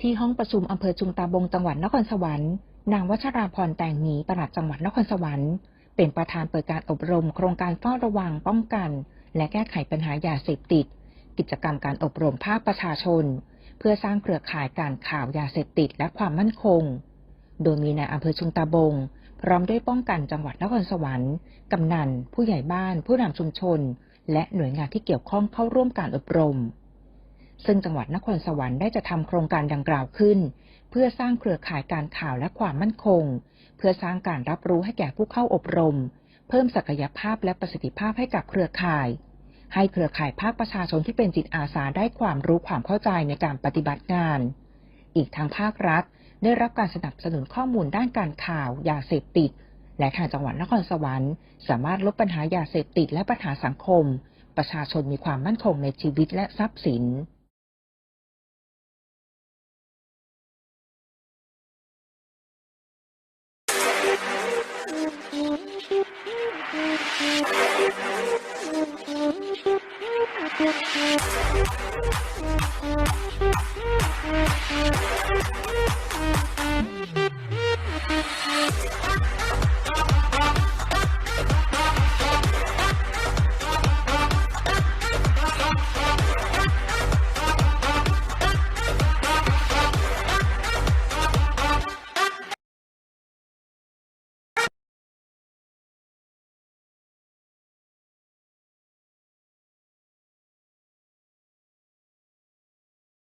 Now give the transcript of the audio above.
ที่ห้องประชุมอำเภอจุงตาบงจังหวัดนครสวรรค์นางวัชราพรแต่งหมีประหลัดจังหวัดนครสวรรค์เป็นประธานเปิดการอบรม โครงการเฝ้าระวังป้องกัน และแก้ไขปัญหายาเสพติด กิจกรรมการอบรมภาคประชาชน เพื่อสร้างเครือข่ายการข่าวยาเสพติดและความมั่นคง โดยมีนายอำเภอชุงตาบง พร้อมด้วยป้องกันจังหวัดนครสวรรค์กำนัน ผู้ใหญ่บ้าน ผู้นำชุมชน และหน่วยงานที่เกี่ยวข้องเข้าร่วมการอบรม ซึ่งจังหวัดนครสวรรค์ได้จะทำโครงการดังกล่าวขึ้น เพื่อสร้างเครือข่ายการข่าวและความมั่นคง เพื่อสร้างการรับรู้ให้แก่ผู้เข้าอบรม เพิ่มศักยภาพและประสิทธิภาพให้กับเครือข่าย ให้เครือข่ายภาคประชาชนที่เป็นจิตอาสาได้ความรู้ความเข้าใจในการปฏิบัติงาน อีกทั้งภาครัฐ ได้รับการสนับสนุนข้อมูลด้านการข่าวยาเสพติด และทางจังหวัดนครสวรรค์ สามารถลดปัญหายาเสพติดและปัญหาสังคม ประชาชนมีความมั่นคงในชีวิตและทรัพย์สิน Thank you.